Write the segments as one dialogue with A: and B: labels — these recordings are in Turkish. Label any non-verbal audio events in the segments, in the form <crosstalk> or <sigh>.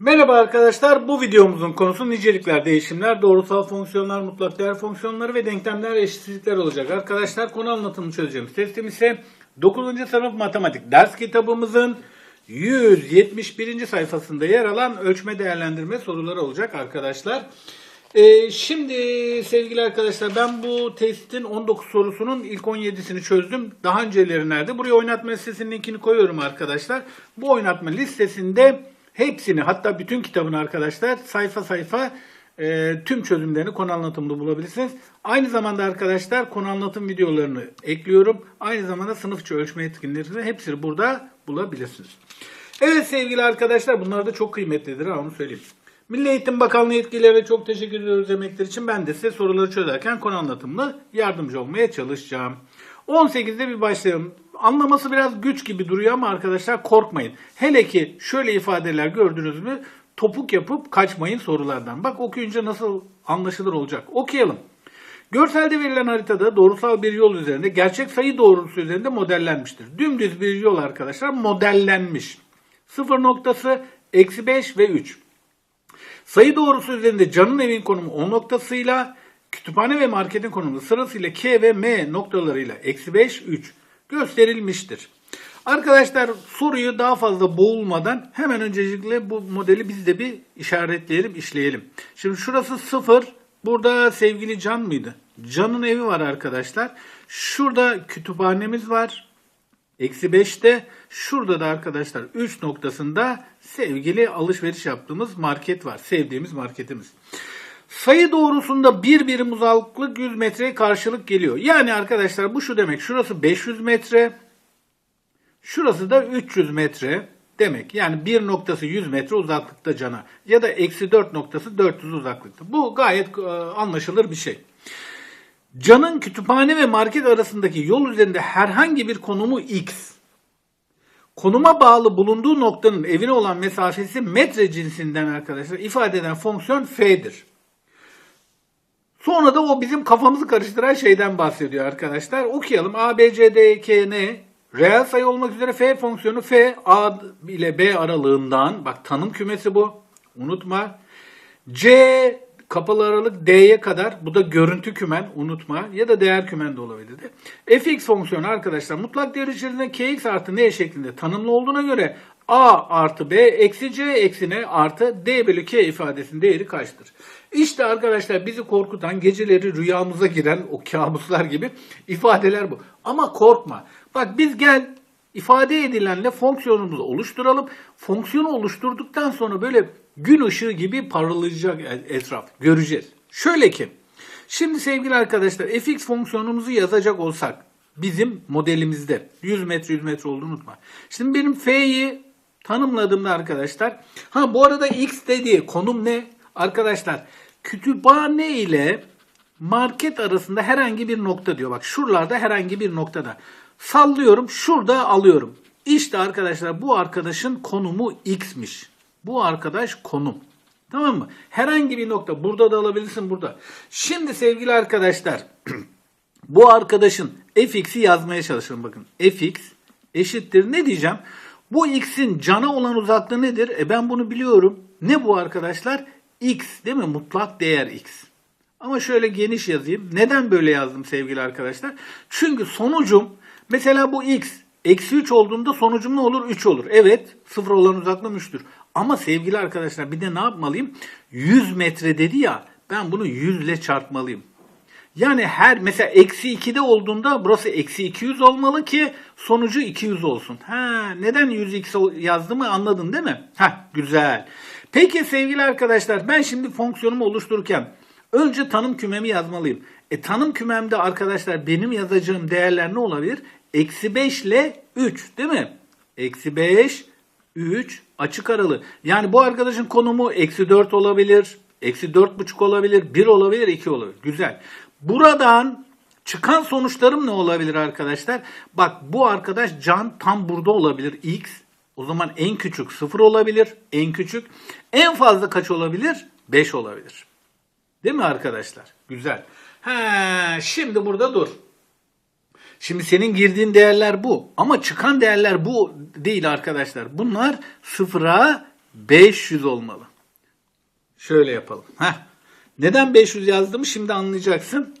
A: Merhaba arkadaşlar. Bu videomuzun konusu nicelikler, değişimler, doğrusal fonksiyonlar, mutlak değer fonksiyonları ve denklemler, eşitsizlikler olacak. Arkadaşlar konu anlatımını çözeceğimiz testim ise 9. sınıf matematik ders kitabımızın 171. sayfasında yer alan ölçme değerlendirme soruları olacak arkadaşlar. Ee, şimdi sevgili arkadaşlar ben bu testin 19 sorusunun ilk 17'sini çözdüm. Daha önceleri nerede? Buraya oynatma listesinin linkini koyuyorum arkadaşlar. Bu oynatma listesinde hepsini hatta bütün kitabını arkadaşlar sayfa sayfa e, tüm çözümlerini konu anlatımında bulabilirsiniz. Aynı zamanda arkadaşlar konu anlatım videolarını ekliyorum. Aynı zamanda sınıfçı ölçme etkinliklerini hepsini burada bulabilirsiniz. Evet sevgili arkadaşlar bunlar da çok kıymetlidir ha onu söyleyeyim. Milli Eğitim Bakanlığı yetkililerine çok teşekkür ediyoruz emekler için. Ben de size soruları çözerken konu anlatımında yardımcı olmaya çalışacağım. 18'de bir başlayalım. Anlaması biraz güç gibi duruyor ama arkadaşlar korkmayın. Hele ki şöyle ifadeler gördünüz mü topuk yapıp kaçmayın sorulardan. Bak okuyunca nasıl anlaşılır olacak. Okuyalım. Görselde verilen haritada doğrusal bir yol üzerinde gerçek sayı doğrultusu üzerinde modellenmiştir. Dümdüz bir yol arkadaşlar modellenmiş. Sıfır noktası eksi 5 ve 3. Sayı doğrusu üzerinde canın evin konumu O noktasıyla, kütüphane ve marketin konumu sırasıyla K ve M noktalarıyla eksi 5, 3 gösterilmiştir. Arkadaşlar soruyu daha fazla boğulmadan hemen öncelikle bu modeli biz de bir işaretleyelim, işleyelim. Şimdi şurası 0, burada sevgili Can mıydı? Can'ın evi var arkadaşlar. Şurada kütüphanemiz var. Eksi 5'te şurada da arkadaşlar 3 noktasında sevgili alışveriş yaptığımız market var. Sevdiğimiz marketimiz. Sayı doğrusunda bir birim uzaklık 100 metreye karşılık geliyor. Yani arkadaşlar bu şu demek. Şurası 500 metre. Şurası da 300 metre demek. Yani bir noktası 100 metre uzaklıkta cana. Ya da eksi 4 noktası 400 uzaklıkta. Bu gayet e, anlaşılır bir şey. Can'ın kütüphane ve market arasındaki yol üzerinde herhangi bir konumu x. Konuma bağlı bulunduğu noktanın evine olan mesafesi metre cinsinden arkadaşlar ifade eden fonksiyon f'dir. Sonra da o bizim kafamızı karıştıran şeyden bahsediyor arkadaşlar. Okuyalım. A, B, C, D, E, K, N reel sayı olmak üzere f fonksiyonu f a ile b aralığından bak tanım kümesi bu. Unutma. C kapalı aralık D'ye kadar bu da görüntü kümen unutma ya da değer kümen de olabilirdi. fx fonksiyonu arkadaşlar mutlak değer içerisinde kx artı n şeklinde tanımlı olduğuna göre a artı b eksi c eksi n artı d bölü k ifadesinin değeri kaçtır? İşte arkadaşlar bizi korkutan geceleri rüyamıza giren o kabuslar gibi ifadeler bu. Ama korkma. Bak biz gel ifade edilenle fonksiyonumuzu oluşturalım. Fonksiyonu oluşturduktan sonra böyle gün ışığı gibi parlayacak etraf. Göreceğiz. Şöyle ki şimdi sevgili arkadaşlar fx fonksiyonumuzu yazacak olsak bizim modelimizde 100 metre 100 metre olduğunu unutma. Şimdi benim f'yi tanımladığımda arkadaşlar ha bu arada x dediği konum ne? Arkadaşlar kütüphane ile market arasında herhangi bir nokta diyor. Bak şuralarda herhangi bir noktada. Sallıyorum şurada alıyorum. İşte arkadaşlar bu arkadaşın konumu x'miş. Bu arkadaş konum. Tamam mı? Herhangi bir nokta. Burada da alabilirsin burada. Şimdi sevgili arkadaşlar <clears throat> bu arkadaşın fx'i yazmaya çalışalım bakın. fx eşittir ne diyeceğim? Bu x'in cana olan uzaklığı nedir? E ben bunu biliyorum. Ne bu arkadaşlar? x değil mi? Mutlak değer x. Ama şöyle geniş yazayım. Neden böyle yazdım sevgili arkadaşlar? Çünkü sonucum mesela bu x eksi 3 olduğunda sonucum ne olur? 3 olur. Evet sıfır olan uzaklığım 3'tür. Ama sevgili arkadaşlar bir de ne yapmalıyım? 100 metre dedi ya ben bunu 100 ile çarpmalıyım. Yani her mesela eksi 2'de olduğunda burası eksi 200 olmalı ki sonucu 200 olsun. Ha, neden 100x yazdığımı anladın değil mi? Ha, güzel. Peki sevgili arkadaşlar ben şimdi fonksiyonumu oluştururken önce tanım kümemi yazmalıyım. E tanım kümemde arkadaşlar benim yazacağım değerler ne olabilir? Eksi 5 ile 3 değil mi? Eksi 5, 3 açık aralı. Yani bu arkadaşın konumu eksi 4 olabilir, eksi 4,5 olabilir, 1 olabilir, 2 olabilir. Güzel. Buradan çıkan sonuçlarım ne olabilir arkadaşlar? Bak bu arkadaş can tam burada olabilir x. O zaman en küçük 0 olabilir. En küçük. En fazla kaç olabilir? 5 olabilir. Değil mi arkadaşlar? Güzel. He, şimdi burada dur. Şimdi senin girdiğin değerler bu. Ama çıkan değerler bu değil arkadaşlar. Bunlar sıfıra 500 olmalı. Şöyle yapalım. Heh. Neden 500 yazdım şimdi anlayacaksın.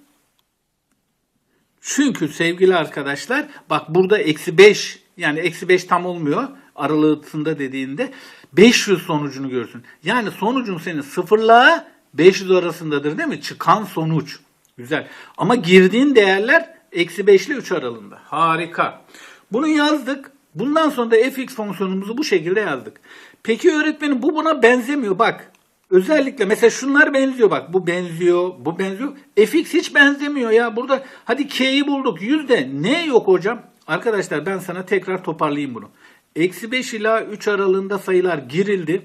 A: Çünkü sevgili arkadaşlar bak burada eksi 5 yani eksi 5 tam olmuyor aralığında dediğinde 500 sonucunu görsün. Yani sonucun senin sıfırla 500 arasındadır değil mi? Çıkan sonuç. Güzel. Ama girdiğin değerler eksi 5 ile 3 aralığında. Harika. Bunu yazdık. Bundan sonra da fx fonksiyonumuzu bu şekilde yazdık. Peki öğretmenim bu buna benzemiyor. Bak özellikle mesela şunlar benziyor bak. Bu benziyor, bu benziyor. fx hiç benzemiyor ya. Burada hadi k'yi bulduk. Yüzde ne yok hocam? Arkadaşlar ben sana tekrar toparlayayım bunu. Eksi 5 ila 3 aralığında sayılar girildi.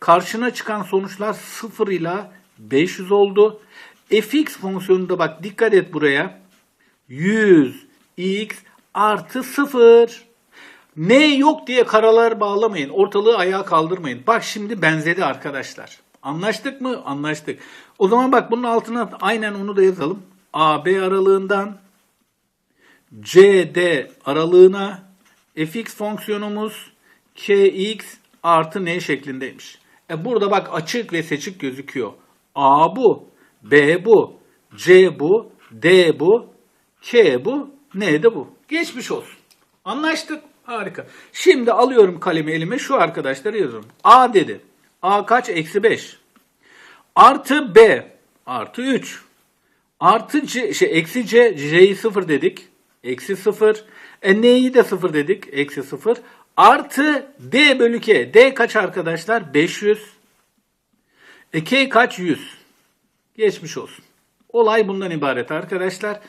A: Karşına çıkan sonuçlar 0 ila 500 oldu. fx fonksiyonunda bak dikkat et buraya. 100 x artı 0. Ne yok diye karalar bağlamayın. Ortalığı ayağa kaldırmayın. Bak şimdi benzedi arkadaşlar. Anlaştık mı? Anlaştık. O zaman bak bunun altına aynen onu da yazalım. AB aralığından CD aralığına fx fonksiyonumuz kx artı n şeklindeymiş. E burada bak açık ve seçik gözüküyor. A bu, B bu, C bu, D bu, K bu, N de bu. Geçmiş olsun. Anlaştık. Harika. Şimdi alıyorum kalemi elime şu arkadaşları yazıyorum. A dedi. A kaç? Eksi 5. Artı B artı 3. Artı C, şey, eksi C, C'yi 0 dedik. Eksi 0. E N'yi de 0 dedik. Eksi 0. Artı D bölü K. D kaç arkadaşlar? 500. E K kaç? 100. Geçmiş olsun. Olay bundan ibaret arkadaşlar.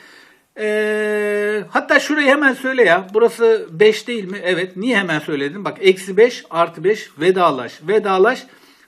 A: Ee, hatta şurayı hemen söyle ya. Burası 5 değil mi? Evet. Niye hemen söyledin? Bak eksi 5 artı 5 vedalaş. Vedalaş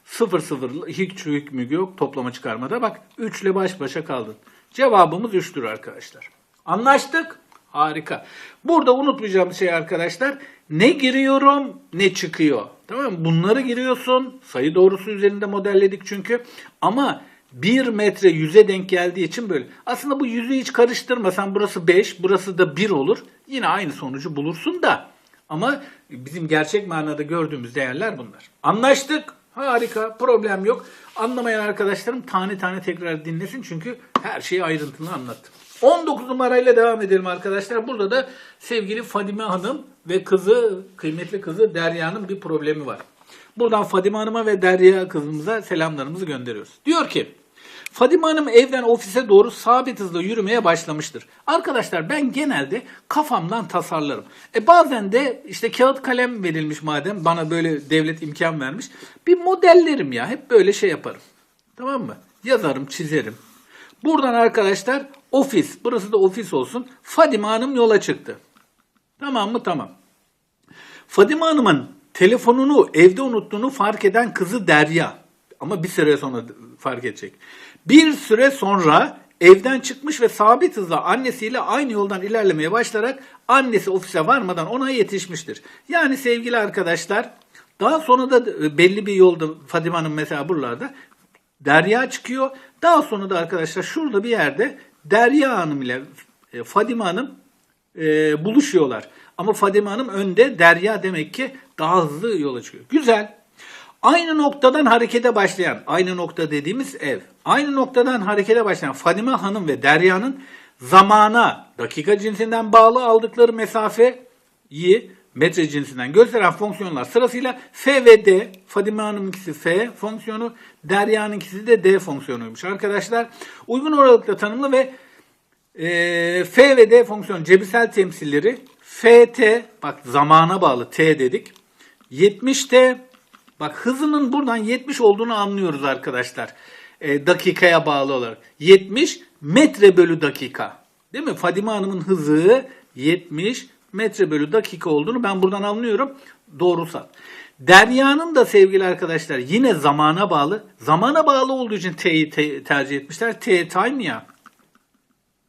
A: 0 0 hiç hükmü yok toplama çıkarmada. Bak 3 ile baş başa kaldın. Cevabımız 3'tür arkadaşlar. Anlaştık. Harika. Burada unutmayacağım şey arkadaşlar. Ne giriyorum ne çıkıyor. Tamam mı? Bunları giriyorsun. Sayı doğrusu üzerinde modelledik çünkü. Ama 1 metre yüze denk geldiği için böyle. Aslında bu yüzü hiç karıştırmasan burası 5, burası da 1 olur. Yine aynı sonucu bulursun da. Ama bizim gerçek manada gördüğümüz değerler bunlar. Anlaştık. Harika. Problem yok. Anlamayan arkadaşlarım tane tane tekrar dinlesin. Çünkü her şeyi ayrıntılı anlattım. 19 numarayla devam edelim arkadaşlar. Burada da sevgili Fadime Hanım ve kızı, kıymetli kızı Derya'nın bir problemi var. Buradan Fadime Hanım'a ve Derya kızımıza selamlarımızı gönderiyoruz. Diyor ki, Fadime Hanım evden ofise doğru sabit hızla yürümeye başlamıştır. Arkadaşlar ben genelde kafamdan tasarlarım. E bazen de işte kağıt kalem verilmiş madem bana böyle devlet imkan vermiş. Bir modellerim ya hep böyle şey yaparım. Tamam mı? Yazarım, çizerim. Buradan arkadaşlar ofis, burası da ofis olsun. Fadime Hanım yola çıktı. Tamam mı? Tamam. Fadime Hanım'ın telefonunu evde unuttuğunu fark eden kızı Derya. Ama bir süre sonra fark edecek. Bir süre sonra evden çıkmış ve sabit hızla annesiyle aynı yoldan ilerlemeye başlayarak annesi ofise varmadan ona yetişmiştir. Yani sevgili arkadaşlar daha sonra da belli bir yolda Fadime Hanım mesela buralarda Derya çıkıyor. Daha sonra da arkadaşlar şurada bir yerde Derya Hanım ile e, Fadime Hanım e, buluşuyorlar. Ama Fadime Hanım önde, Derya demek ki daha hızlı yola çıkıyor. Güzel. Aynı noktadan harekete başlayan, aynı nokta dediğimiz ev. Aynı noktadan harekete başlayan Fadime Hanım ve Derya'nın zamana, dakika cinsinden bağlı aldıkları mesafeyi metre cinsinden gösteren fonksiyonlar sırasıyla F ve D, Fadime Hanım'ınkisi F fonksiyonu, Derya'nınkisi de D fonksiyonuymuş. Arkadaşlar uygun oralıkla tanımlı ve e, F ve D fonksiyon cebirsel temsilleri FT, bak zamana bağlı T dedik. 70T, bak hızının buradan 70 olduğunu anlıyoruz arkadaşlar. E, dakikaya bağlı olarak. 70 metre bölü dakika. Değil mi? Fadime Hanım'ın hızı 70 metre bölü dakika olduğunu ben buradan anlıyorum. Doğrusal. Derya'nın da sevgili arkadaşlar yine zamana bağlı. Zamana bağlı olduğu için T'yi te- tercih etmişler. T time ya.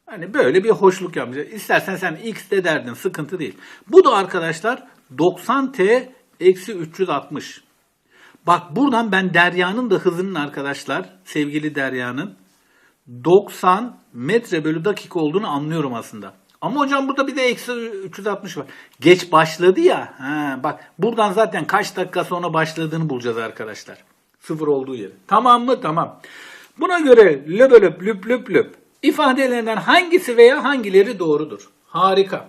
A: Hani böyle bir hoşluk yapmışlar. İstersen sen x de derdin sıkıntı değil. Bu da arkadaşlar 90t eksi 360. Bak buradan ben Derya'nın da hızının arkadaşlar sevgili Derya'nın 90 metre bölü dakika olduğunu anlıyorum aslında. Ama hocam burada bir de eksi 360 var. Geç başladı ya. Ha, bak buradan zaten kaç dakika sonra başladığını bulacağız arkadaşlar. Sıfır olduğu yeri. Tamam mı? Tamam. Buna göre löbölöp lüp lüp lüp ifadelerinden hangisi veya hangileri doğrudur? Harika.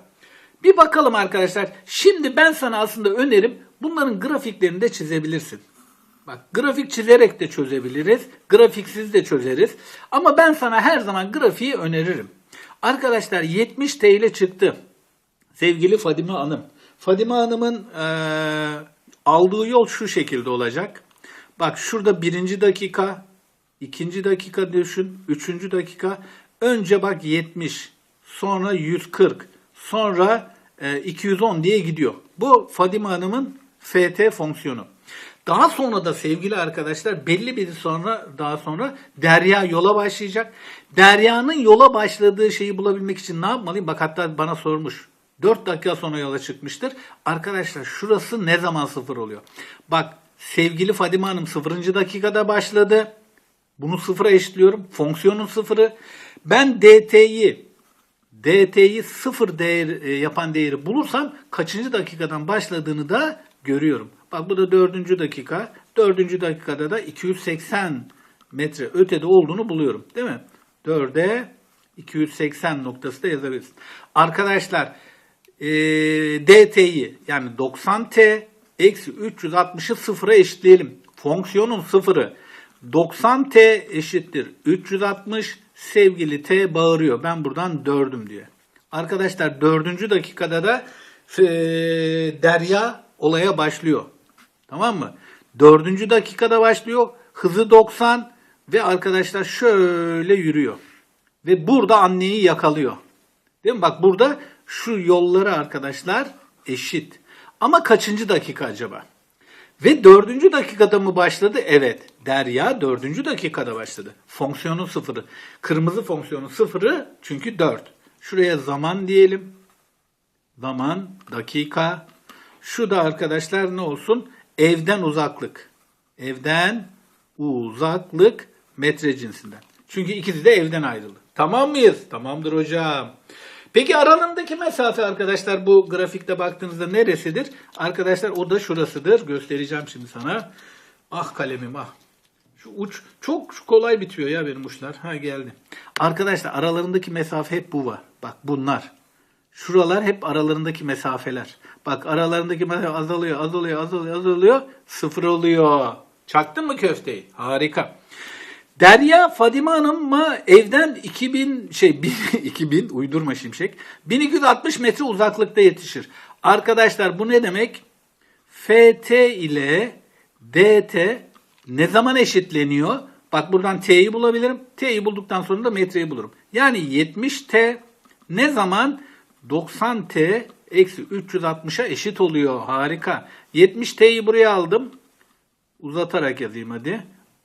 A: Bir bakalım arkadaşlar. Şimdi ben sana aslında önerim bunların grafiklerini de çizebilirsin. Bak grafik çizerek de çözebiliriz. Grafiksiz de çözeriz. Ama ben sana her zaman grafiği öneririm. Arkadaşlar 70 TL çıktı. Sevgili Fadime Hanım. Fadime Hanım'ın eee, aldığı yol şu şekilde olacak. Bak şurada birinci dakika, ikinci dakika düşün, üçüncü dakika. Önce bak 70, sonra 140, sonra e, 210 diye gidiyor. Bu Fadime Hanım'ın FT fonksiyonu. Daha sonra da sevgili arkadaşlar belli bir sonra daha sonra Derya yola başlayacak. Derya'nın yola başladığı şeyi bulabilmek için ne yapmalıyım? Bak hatta bana sormuş. 4 dakika sonra yola çıkmıştır. Arkadaşlar şurası ne zaman sıfır oluyor? Bak sevgili Fadime Hanım 0. dakikada başladı. Bunu sıfıra eşitliyorum. Fonksiyonun sıfırı. Ben DT'yi DT'yi sıfır değer e, yapan değeri bulursam kaçıncı dakikadan başladığını da görüyorum. Bak bu da dördüncü dakika. Dördüncü dakikada da 280 metre ötede olduğunu buluyorum. Değil mi? 4'e 280 noktası da yazabilirsin. Arkadaşlar e, DT'yi yani 90T eksi 360'ı sıfıra eşitleyelim. Fonksiyonun sıfırı 90T eşittir 360 sevgili T bağırıyor. Ben buradan dördüm diye. Arkadaşlar dördüncü dakikada da e, Derya olaya başlıyor. Tamam mı? Dördüncü dakikada başlıyor. Hızı 90 ve arkadaşlar şöyle yürüyor. Ve burada anneyi yakalıyor. Değil mi? Bak burada şu yolları arkadaşlar eşit. Ama kaçıncı dakika acaba? Ve dördüncü dakikada mı başladı? Evet. Derya dördüncü dakikada başladı. Fonksiyonun sıfırı. Kırmızı fonksiyonun sıfırı çünkü dört. Şuraya zaman diyelim. Zaman, dakika. Şu da arkadaşlar ne olsun? Evden uzaklık. Evden uzaklık metre cinsinden. Çünkü ikisi de evden ayrılı. Tamam mıyız? Tamamdır hocam. Peki aralarındaki mesafe arkadaşlar bu grafikte baktığınızda neresidir? Arkadaşlar o da şurasıdır. Göstereceğim şimdi sana. Ah kalemim ah. Şu uç çok kolay bitiyor ya benim uçlar. Ha geldi. Arkadaşlar aralarındaki mesafe hep bu var. Bak bunlar. Şuralar hep aralarındaki mesafeler. Bak aralarındaki mesafe azalıyor, azalıyor, azalıyor, azalıyor. Sıfır oluyor. Çaktın mı köfteyi? Harika. Derya Fadime Hanım'a evden 2000 şey 2000 <laughs> uydurma şimşek 1260 metre uzaklıkta yetişir. Arkadaşlar bu ne demek? FT ile DT ne zaman eşitleniyor? Bak buradan T'yi bulabilirim. T'yi bulduktan sonra da metreyi bulurum. Yani 70T ne zaman 90T eksi 360'a eşit oluyor. Harika. 70T'yi buraya aldım. Uzatarak yazayım hadi.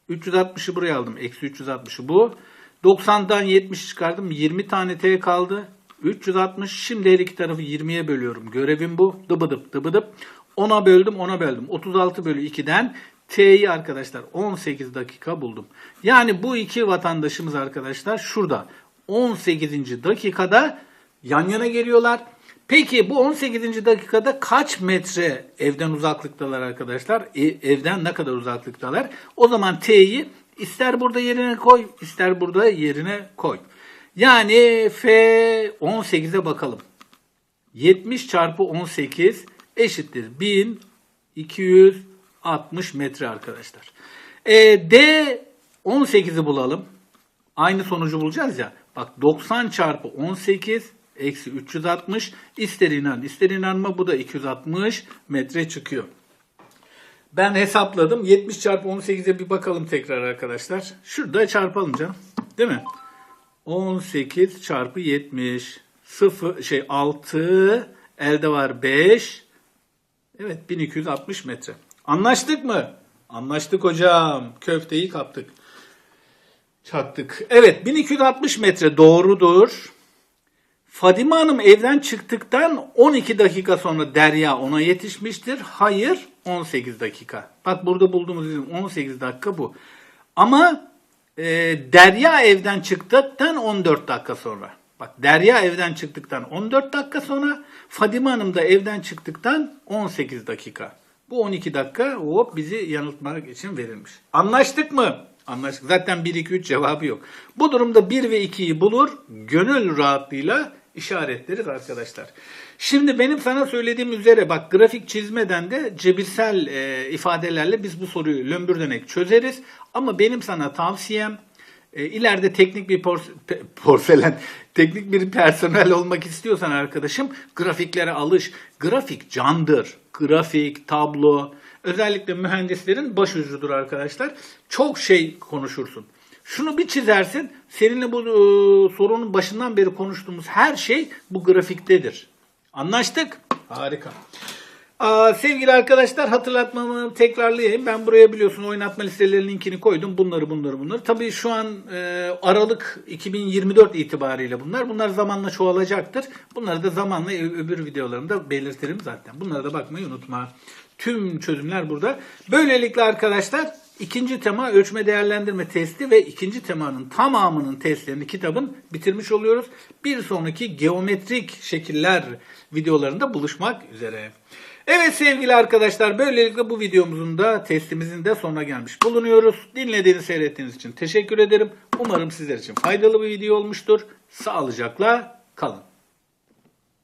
A: 360'ı buraya aldım. Eksi 360'ı bu. 90'dan 70 çıkardım. 20 tane T kaldı. 360. Şimdi her iki tarafı 20'ye bölüyorum. Görevim bu. Dıbıdıp dıbıdıp. 10'a böldüm 10'a böldüm. 36 bölü 2'den T'yi arkadaşlar 18 dakika buldum. Yani bu iki vatandaşımız arkadaşlar şurada 18. dakikada yan yana geliyorlar. Peki bu 18. dakikada kaç metre evden uzaklıktalar arkadaşlar? E, evden ne kadar uzaklıktalar? O zaman T'yi ister burada yerine koy, ister burada yerine koy. Yani F 18'e bakalım. 70 çarpı 18 eşittir 1260 metre arkadaşlar. E, D 18'i bulalım. Aynı sonucu bulacağız ya. Bak 90 çarpı 18 eksi 360 ister inan ister inanma bu da 260 metre çıkıyor. Ben hesapladım. 70 çarpı 18'e bir bakalım tekrar arkadaşlar. Şurada çarpalım canım. Değil mi? 18 çarpı 70 0 şey 6 elde var 5 Evet 1260 metre. Anlaştık mı? Anlaştık hocam. Köfteyi kaptık. Çattık. Evet 1260 metre doğrudur. Fadime Hanım evden çıktıktan 12 dakika sonra Derya ona yetişmiştir. Hayır 18 dakika. Bak burada bulduğumuz izin 18 dakika bu. Ama e, Derya evden çıktıktan 14 dakika sonra. Bak Derya evden çıktıktan 14 dakika sonra Fadime Hanım da evden çıktıktan 18 dakika. Bu 12 dakika hop bizi yanıltmak için verilmiş. Anlaştık mı? Anlaştık. Zaten 1 2 3 cevabı yok. Bu durumda 1 ve 2'yi bulur, gönül rahatlığıyla işaretleriz arkadaşlar. Şimdi benim sana söylediğim üzere bak grafik çizmeden de cebirsel e, ifadelerle biz bu soruyu lömbürdenek çözeriz. Ama benim sana tavsiyem e, ileride teknik bir pe- porselen, teknik bir personel olmak istiyorsan arkadaşım grafiklere alış. Grafik candır. Grafik, tablo, özellikle mühendislerin başucudur arkadaşlar. Çok şey konuşursun. Şunu bir çizersin. Seninle bu e, sorunun başından beri konuştuğumuz her şey bu grafiktedir. Anlaştık? Harika. Aa, sevgili arkadaşlar hatırlatmamı tekrarlayayım. Ben buraya biliyorsun oynatma listelerinin linkini koydum. Bunları bunları bunları. Tabii şu an e, Aralık 2024 itibariyle bunlar. Bunlar zamanla çoğalacaktır. Bunları da zamanla öbür videolarımda belirtirim zaten. Bunlara da bakmayı unutma. Tüm çözümler burada. Böylelikle arkadaşlar ikinci tema ölçme değerlendirme testi ve ikinci temanın tamamının testlerini kitabın bitirmiş oluyoruz. Bir sonraki geometrik şekiller videolarında buluşmak üzere. Evet sevgili arkadaşlar böylelikle bu videomuzun da testimizin de sonuna gelmiş bulunuyoruz. Dinlediğiniz seyrettiğiniz için teşekkür ederim. Umarım sizler için faydalı bir video olmuştur. Sağlıcakla kalın.